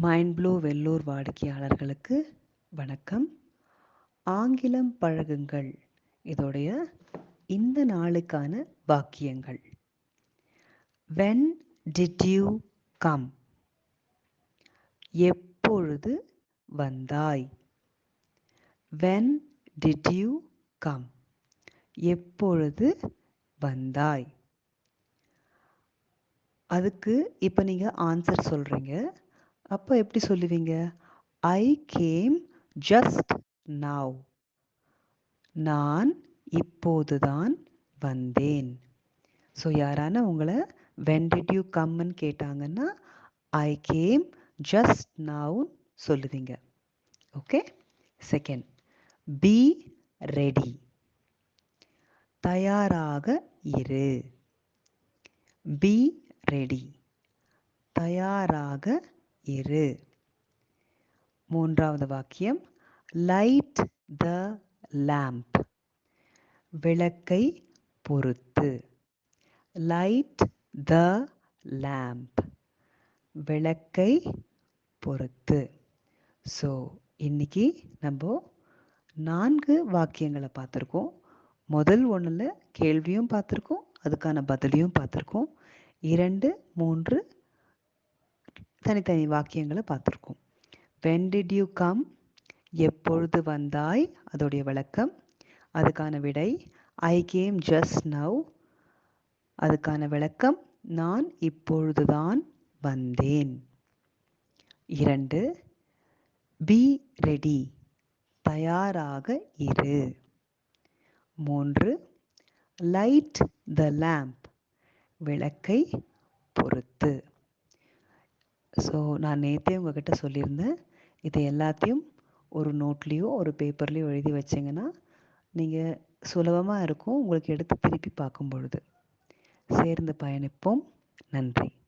Mind flow Vellur வாடிக்கையாளர்களுக்கு வணக்கம். ஆங்கிலம் பழகுங்கள். இதோடைய இந்த நாளுக்கான வாக்கியங்கள். வென் டிட் யூ கம் எப்பொழுது வந்தாய்? வென் டிட் யூ கம் எப்பொழுது வந்தாய்? அதுக்கு இப்போ நீங்கள் ஆன்சர் சொல்கிறீங்க அப்போ எப்படி சொல்லுவீங்க? ஐ கேம் ஜஸ்ட் நவ் நான் இப்போதுதான் வந்தேன். ஸோ யாரான உங்களை வென் டிட் யூ கம்னு கேட்டாங்கன்னா ஐ கேம் ஜஸ்ட் நவ் சொல்லுவீங்க. ஓகே செகண்ட் பி ரெடி தயாராக இரு. பி ரெடி தயாராக இரு. மூன்றாவது வாக்கியம் லைட் த லேம்ப் விளக்கை பொறுத்து. லைட் த லேம்ப் விளக்கை பொறுத்து. ஸோ இன்னைக்கு நம்ம நான்கு வாக்கியங்களை பார்த்துருக்கோம். முதல் ஒன்றில் கேள்வியும் பார்த்துருக்கோம் அதுக்கான பதிலையும் பார்த்துருக்கோம். இரண்டு மூன்று தனித்தனி வாக்கியங்களை பார்த்துருக்கோம். வென் டிட் யூ கம் எப்பொழுது வந்தாய்? அதோடைய விளக்கம். அதுக்கான விடை ஐ கேம் ஜஸ்ட் நவ் அதுக்கான விளக்கம் நான் இப்பொழுதுதான் வந்தேன். இரண்டு பி ரெடி தயாராக இரு. மூன்று லைட் த லேம்ப் விளக்கை பொறுத்து. ஸோ நான் நேற்றே உங்ககிட்ட சொல்லியிருந்தேன். இதை எல்லாத்தையும் ஒரு நோட்லேயோ ஒரு பேப்பர்லேயோ எழுதி வச்சிங்கன்னா நீங்கள் சுலபமாக இருக்கும். உங்களுக்கு எடுத்து திருப்பி பார்க்கும் பொழுது. சேர்ந்து பயணிப்போம். நன்றி.